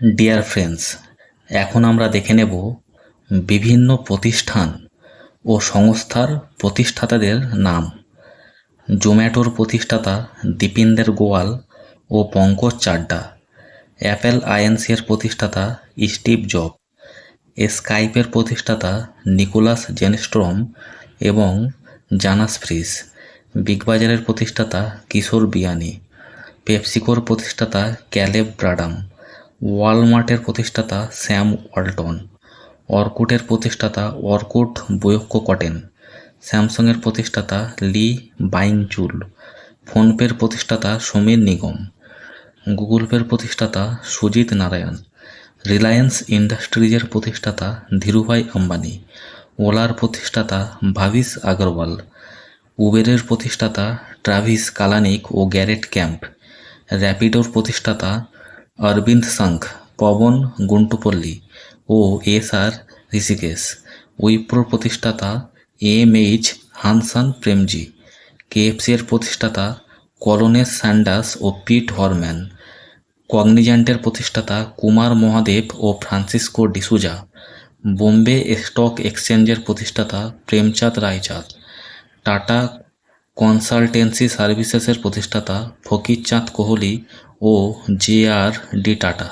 Dear friends এখন আমরা দেখে নেব বিভিন্ন প্রতিষ্ঠান ও সংস্থার প্রতিষ্ঠাতাদের নাম। জোম্যাটোর প্রতিষ্ঠাতা দীপিন্দের গোয়াল ও পঙ্কজ চাড্ডা। অ্যাপেল আইএনসির প্রতিষ্ঠাতা স্টিভ জব স্কাইপের প্রতিষ্ঠাতা নিকোলাস জেনস্ট্রম এবং জানাস ফ্রিস বিগ বাজারের প্রতিষ্ঠাতা কিশোর বিয়ানি। পেপসিকোর প্রতিষ্ঠাতা ক্যালেব ব্রাডাম। ওয়ালমার্টের প্রতিষ্ঠাতা স্যাম ওয়ালটন, অর্কুটের প্রতিষ্ঠাতা অর্কুট বয়ক্য কটেন, স্যামসাংয়ের প্রতিষ্ঠাতা লি বাইংচুল ফোনপের প্রতিষ্ঠাতা সমীর নিগম গুগল পের প্রতিষ্ঠাতা সুজিত নারায়ণ, রিলায়েন্স ইন্ডাস্ট্রিজের প্রতিষ্ঠাতা ধীরুভাই আম্বানি, ওলার প্রতিষ্ঠাতা ভাবিস আগরওয়াল, উবেরের প্রতিষ্ঠাতা ট্রাভিস কালানিক ও গ্যারেট ক্যাম্প, র্যাপিডোর প্রতিষ্ঠাতা অরবিন্দ সংঘ, পবন গুন্টুপল্লী ও এস আর ঋষিকেশ। উইপ্রোর প্রতিষ্ঠাতা M H Hasham Premji KFC এর প্রতিষ্ঠাতা কলোনেস স্যান্ডাস ও পিট হরম্যান, কগনিজেন্টের প্রতিষ্ঠাতা কুমার মহাদেব ও ফ্রান্সিসকো ডিসুজা, বোম্বে স্টক এক্সচেঞ্জের প্রতিষ্ঠাতা প্রেমচাঁদ রায়চাঁদ, টাটা কনসালটেন্সি সার্ভিসেসের প্রতিষ্ঠাতা ফকিরচাঁদ কোহলি ও জে আর ডি টাটা